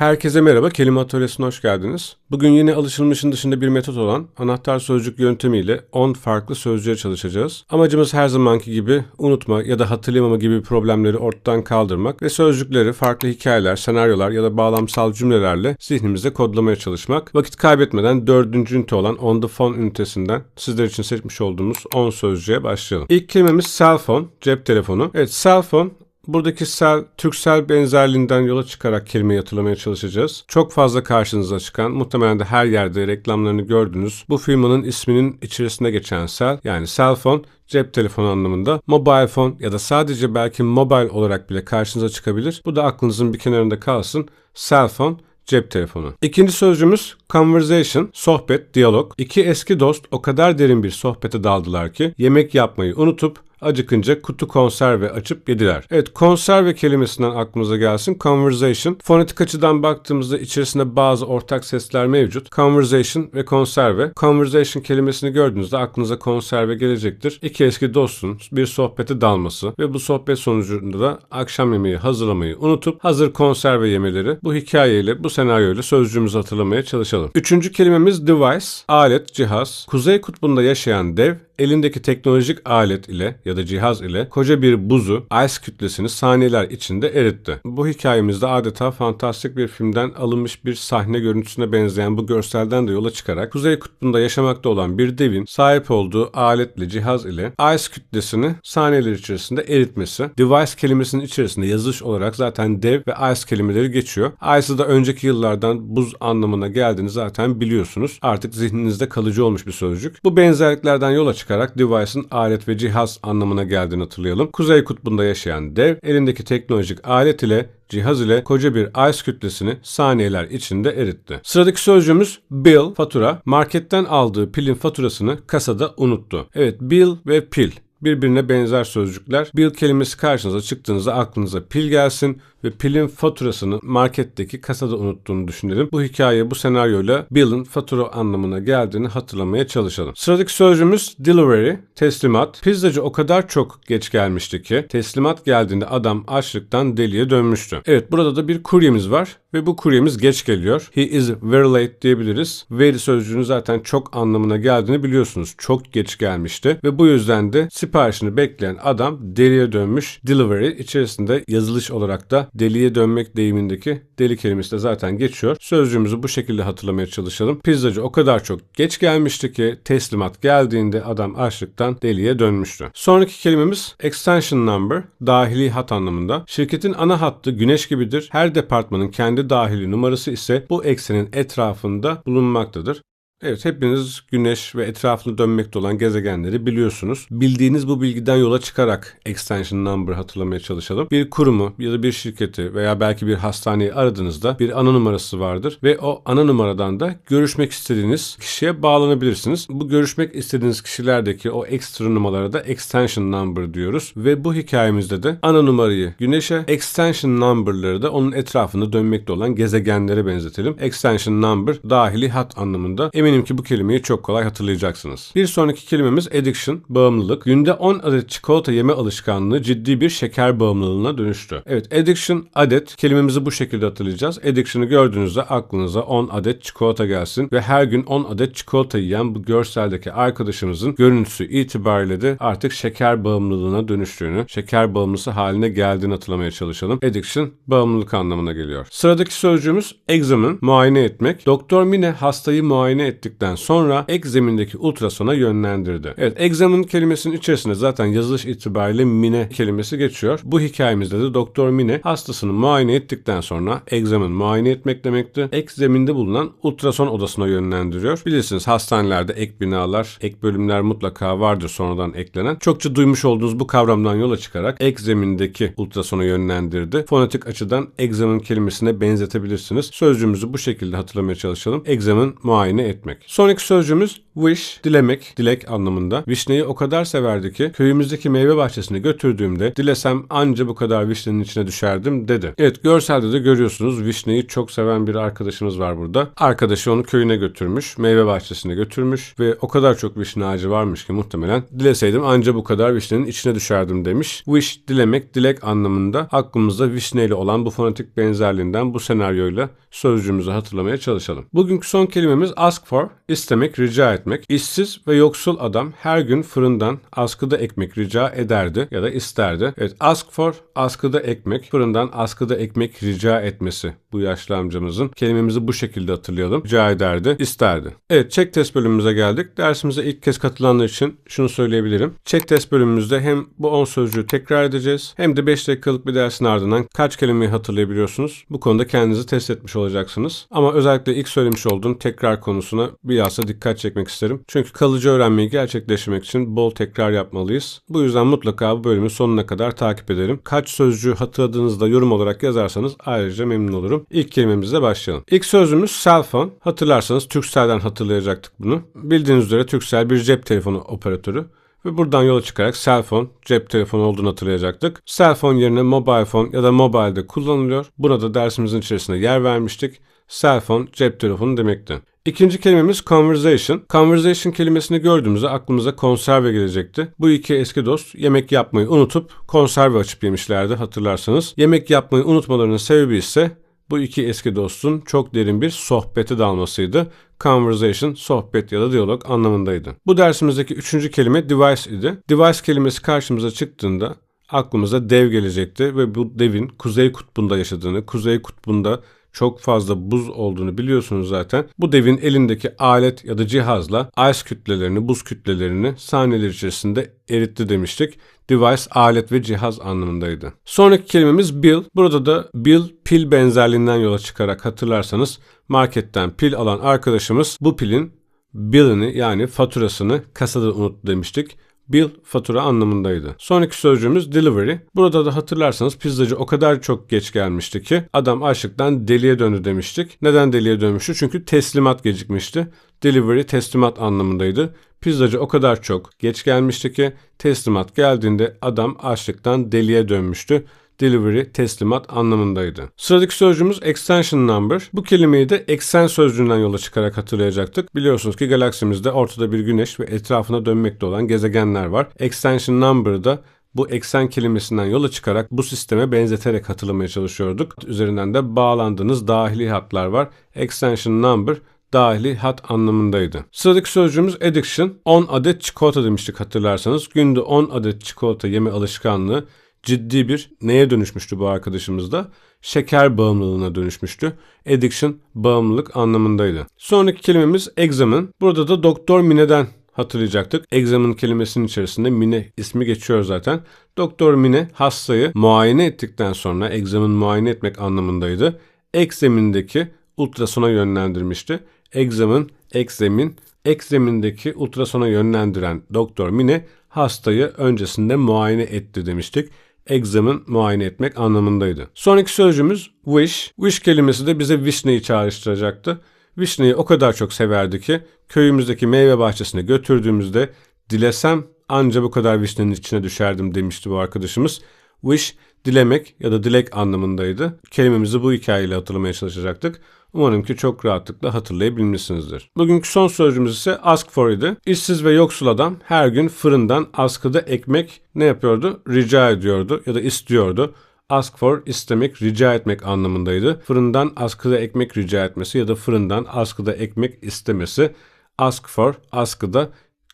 Herkese merhaba, Kelime Atölyesi'ne hoş geldiniz. Bugün yine alışılmışın dışında bir metot olan anahtar sözcük yöntemiyle 10 farklı sözcüğe çalışacağız. Amacımız her zamanki gibi unutma ya da hatırlayamama gibi problemleri ortadan kaldırmak ve sözcükleri farklı hikayeler, senaryolar ya da bağlamsal cümlelerle zihnimizde kodlamaya çalışmak. Vakit kaybetmeden dördüncü ünite olan On the Phone ünitesinden sizler için seçmiş olduğumuz 10 sözcüğe başlayalım. İlk kelimemiz cell phone, cep telefonu. Evet, cell phone Buradaki sel, Türksel benzerliğinden yola çıkarak kelimeyi hatırlamaya çalışacağız. Çok fazla karşınıza çıkan, muhtemelen de her yerde reklamlarını gördünüz. Bu firmanın isminin içerisinde geçen sel, yani cell phone, cep telefonu anlamında, mobile phone ya da sadece belki mobile olarak bile karşınıza çıkabilir. Bu da aklınızın bir kenarında kalsın. Cell phone, cep telefonu. İkinci sözcüğümüz conversation, sohbet, diyalog. İki eski dost o kadar derin bir sohbete daldılar ki yemek yapmayı unutup acıkınca kutu konserve açıp yediler. Evet konserve kelimesinden aklımıza gelsin. Conversation. Fonetik açıdan baktığımızda içerisinde bazı ortak sesler mevcut. Conversation ve konserve. Conversation kelimesini gördüğünüzde aklınıza konserve gelecektir. İki eski dostun bir sohbete dalması ve bu sohbet sonucunda da akşam yemeği hazırlamayı unutup hazır konserve yemeleri bu hikayeyle, bu senaryoyla sözcüğümüzü hatırlamaya çalışalım. Üçüncü kelimemiz device, alet, cihaz. Kuzey kutbunda yaşayan dev elindeki teknolojik alet ile ya da cihaz ile koca bir buzu, ice kütlesini saniyeler içinde eritti. Bu hikayemizde adeta fantastik bir filmden alınmış bir sahne görüntüsüne benzeyen bu görselden de yola çıkarak Kuzey Kutbu'nda yaşamakta olan bir devin sahip olduğu aletle cihaz ile ice kütlesini saniyeler içerisinde eritmesi. Device kelimesinin içerisinde yazılış olarak zaten dev ve ice kelimeleri geçiyor. Ice'ı da önceki yıllardan buz anlamına geldiğini zaten biliyorsunuz. Artık zihninizde kalıcı olmuş bir sözcük. Bu benzerliklerden yola çıkarak çıkarak device'ın alet ve cihaz anlamına geldiğini hatırlayalım. Kuzey kutbunda yaşayan dev elindeki teknolojik alet ile cihaz ile koca bir ice kütlesini saniyeler içinde eritti. Sıradaki sözcüğümüz bill, fatura. Marketten aldığı pilin faturasını kasada unuttu. Evet, bill ve pil birbirine benzer sözcükler. Bill kelimesi karşınıza çıktığınızda aklınıza pil gelsin ve pilin faturasını marketteki kasada unuttuğunu düşünelim. Bu hikaye bu senaryoyla Bill'in fatura anlamına geldiğini hatırlamaya çalışalım. Sıradaki sözcüğümüz delivery, teslimat. Pizzacı o kadar çok geç gelmişti ki teslimat geldiğinde adam açlıktan deliye dönmüştü. Evet burada da bir kuryemiz var ve bu kuryemiz geç geliyor. He is very late diyebiliriz. Very sözcüğünün zaten çok anlamına geldiğini biliyorsunuz. Çok geç gelmişti ve bu yüzden de siparişini bekleyen adam deliye dönmüş. Delivery içerisinde yazılış olarak da deliye dönmek deyimindeki deli kelimesi de zaten geçiyor. Sözcüğümüzü bu şekilde hatırlamaya çalışalım. Pizzacı o kadar çok geç gelmişti ki teslimat geldiğinde adam açlıktan deliye dönmüştü. Sonraki kelimemiz extension number, dahili hat anlamında. Şirketin ana hattı güneş gibidir. Her departmanın kendi dahili numarası ise bu eksenin etrafında bulunmaktadır. Evet hepiniz güneş ve etrafında dönmekte olan gezegenleri biliyorsunuz. Bildiğiniz bu bilgiden yola çıkarak extension number hatırlamaya çalışalım. Bir kurumu ya da bir şirketi veya belki bir hastaneyi aradığınızda bir ana numarası vardır ve o ana numaradan da görüşmek istediğiniz kişiye bağlanabilirsiniz. Bu görüşmek istediğiniz kişilerdeki o ekstra numaralara da extension number diyoruz ve bu hikayemizde de ana numarayı güneşe, extension number'ları da onun etrafında dönmekte olan gezegenlere benzetelim. Extension number dahili hat anlamında. Emin Eminim ki bu kelimeyi çok kolay hatırlayacaksınız. Bir sonraki kelimemiz addiction, bağımlılık. Günde 10 adet çikolata yeme alışkanlığı ciddi bir şeker bağımlılığına dönüştü. Evet addiction, adet kelimemizi bu şekilde hatırlayacağız. Addiction'ı gördüğünüzde aklınıza 10 adet çikolata gelsin ve her gün 10 adet çikolata yiyen bu görseldeki arkadaşımızın görüntüsü itibariyle de artık şeker bağımlılığına dönüştüğünü, şeker bağımlısı haline geldiğini hatırlamaya çalışalım. Addiction, bağımlılık anlamına geliyor. Sıradaki sözcüğümüz examine, muayene etmek. Doktor Mine hastayı muayene et ettikten sonra egzamindeki ultrasona yönlendirdi. Evet egzamin kelimesinin içerisinde zaten yazılış itibariyle mine kelimesi geçiyor. Bu hikayemizde de Doktor Mine hastasını muayene ettikten sonra egzamin muayene etmek demekti. Egzaminde bulunan ultrason odasına yönlendiriyor. Bilirsiniz hastanelerde ek binalar, ek bölümler mutlaka vardır sonradan eklenen. Çokça duymuş olduğunuz bu kavramdan yola çıkarak egzamindeki ultrasona yönlendirdi. Fonetik açıdan egzamin kelimesine benzetebilirsiniz. Sözcüğümüzü bu şekilde hatırlamaya çalışalım. Egzamin muayene etmek etmek. Sonraki sözcüğümüz Wish, dilemek, dilek anlamında. Vişneyi o kadar severdi ki köyümüzdeki meyve bahçesine götürdüğümde dilesem anca bu kadar vişnenin içine düşerdim dedi. Evet görselde de görüyorsunuz vişneyi çok seven bir arkadaşımız var burada. Arkadaşı onu köyüne götürmüş, meyve bahçesine götürmüş ve o kadar çok vişne ağacı varmış ki muhtemelen dileseydim anca bu kadar vişnenin içine düşerdim demiş. Wish, dilemek, dilek anlamında aklımızda vişneyle olan bu fonetik benzerliğinden bu senaryoyla sözcüğümüzü hatırlamaya çalışalım. Bugünkü son kelimemiz ask for, istemek, rica etmek. İşsiz ve yoksul adam her gün fırından askıda ekmek rica ederdi ya da isterdi. Evet ask for, askıda ekmek, fırından askıda ekmek rica etmesi bu yaşlı amcamızın. Kelimemizi bu şekilde hatırlayalım. Rica ederdi, isterdi. Evet check test bölümümüze geldik. Dersimize ilk kez katılanlar için şunu söyleyebilirim. Check test bölümümüzde hem bu 10 sözcüğü tekrar edeceğiz hem de 5 dakikalık bir dersin ardından kaç kelimeyi hatırlayabiliyorsunuz. Bu konuda kendinizi test etmiş olacaksınız. Ama özellikle ilk söylemiş olduğum tekrar konusuna bilhassa dikkat çekmek isterim. Çünkü kalıcı öğrenmeyi gerçekleştirmek için bol tekrar yapmalıyız. Bu yüzden mutlaka bu bölümü sonuna kadar takip edelim. Kaç sözcüğü hatırladığınızda yorum olarak yazarsanız ayrıca memnun olurum. İlk kelimemizle başlayalım. İlk sözcüğümüz cell phone. Hatırlarsanız Turkcell'den hatırlayacaktık bunu. Bildiğiniz üzere Turkcell bir cep telefonu operatörü. Ve buradan yola çıkarak cell phone, cep telefonu olduğunu hatırlayacaktık. Cell phone yerine mobile phone ya da mobile'de kullanılıyor. Buna da dersimizin içerisinde yer vermiştik. Cell phone, cep telefonu demekti. İkinci kelimemiz conversation. Conversation kelimesini gördüğümüzde aklımıza konserve gelecekti. Bu iki eski dost yemek yapmayı unutup konserve açıp yemişlerdi hatırlarsanız. Yemek yapmayı unutmalarının sebebi ise bu iki eski dostun çok derin bir sohbeti dalmasıydı. Conversation, sohbet ya da diyalog anlamındaydı. Bu dersimizdeki üçüncü kelime device idi. Device kelimesi karşımıza çıktığında aklımıza dev gelecekti ve bu devin kuzey kutbunda yaşadığını, kuzey kutbunda çok fazla buz olduğunu biliyorsunuz zaten. Bu devin elindeki alet ya da cihazla ice kütlelerini, buz kütlelerini saniyeler içerisinde eritti demiştik. Device alet ve cihaz anlamındaydı. Sonraki kelimemiz bill. Burada da bill pil benzerliğinden yola çıkarak hatırlarsanız marketten pil alan arkadaşımız bu pilin billini yani faturasını kasada unuttu demiştik bill fatura anlamındaydı. Sonraki sözcüğümüz delivery. Burada da hatırlarsanız pizzacı o kadar çok geç gelmişti ki adam açlıktan deliye döndü demiştik. Neden deliye dönmüştü? Çünkü teslimat gecikmişti. Delivery teslimat anlamındaydı. Pizzacı o kadar çok geç gelmişti ki teslimat geldiğinde adam açlıktan deliye dönmüştü delivery, teslimat anlamındaydı. Sıradaki sözcüğümüz extension number. Bu kelimeyi de eksen sözcüğünden yola çıkarak hatırlayacaktık. Biliyorsunuz ki galaksimizde ortada bir güneş ve etrafına dönmekte olan gezegenler var. Extension number da bu eksen kelimesinden yola çıkarak bu sisteme benzeterek hatırlamaya çalışıyorduk. Üzerinden de bağlandığınız dahili hatlar var. Extension number dahili hat anlamındaydı. Sıradaki sözcüğümüz addiction. 10 adet çikolata demiştik hatırlarsanız. Günde 10 adet çikolata yeme alışkanlığı ciddi bir neye dönüşmüştü bu arkadaşımızda? Şeker bağımlılığına dönüşmüştü. Addiction bağımlılık anlamındaydı. Sonraki kelimemiz examine. Burada da Doktor Mine'den hatırlayacaktık. Examine kelimesinin içerisinde Mine ismi geçiyor zaten. Doktor Mine hastayı muayene ettikten sonra examine muayene etmek anlamındaydı. Examine'deki ultrasona yönlendirmişti. Examine, examine, examine'deki ultrasona yönlendiren Doktor Mine hastayı öncesinde muayene etti demiştik examine muayene etmek anlamındaydı. Sonraki sözcüğümüz wish. Wish kelimesi de bize vişneyi çağrıştıracaktı. Vişneyi o kadar çok severdi ki köyümüzdeki meyve bahçesine götürdüğümüzde dilesem anca bu kadar vişnenin içine düşerdim demişti bu arkadaşımız. Wish dilemek ya da dilek anlamındaydı. Kelimemizi bu hikayeyle hatırlamaya çalışacaktık. Umarım ki çok rahatlıkla hatırlayabilmişsinizdir. Bugünkü son sözcüğümüz ise ask for idi. İşsiz ve yoksul adam her gün fırından askıda ekmek ne yapıyordu? Rica ediyordu ya da istiyordu. Ask for istemek, rica etmek anlamındaydı. Fırından askıda ekmek rica etmesi ya da fırından askıda ekmek istemesi. Ask for, askıda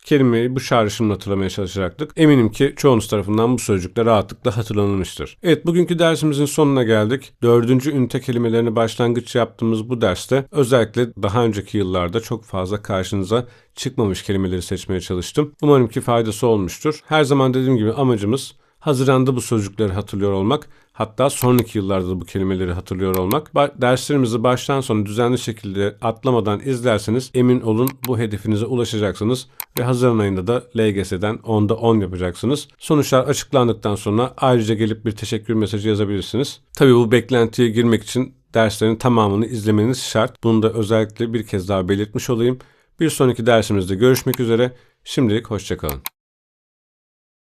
Kelimeyi bu çağrışımla hatırlamaya çalışacaktık. Eminim ki çoğunuz tarafından bu sözcükler rahatlıkla hatırlanılmıştır. Evet bugünkü dersimizin sonuna geldik. Dördüncü ünite kelimelerini başlangıç yaptığımız bu derste özellikle daha önceki yıllarda çok fazla karşınıza çıkmamış kelimeleri seçmeye çalıştım. Umarım ki faydası olmuştur. Her zaman dediğim gibi amacımız Haziranda bu sözcükleri hatırlıyor olmak, hatta sonraki yıllarda da bu kelimeleri hatırlıyor olmak. Derslerimizi baştan sona düzenli şekilde atlamadan izlerseniz emin olun bu hedefinize ulaşacaksınız ve Haziran ayında da LGS'den 10'da 10 yapacaksınız. Sonuçlar açıklandıktan sonra ayrıca gelip bir teşekkür mesajı yazabilirsiniz. Tabii bu beklentiye girmek için derslerin tamamını izlemeniz şart. Bunu da özellikle bir kez daha belirtmiş olayım. Bir sonraki dersimizde görüşmek üzere. Şimdilik hoşçakalın.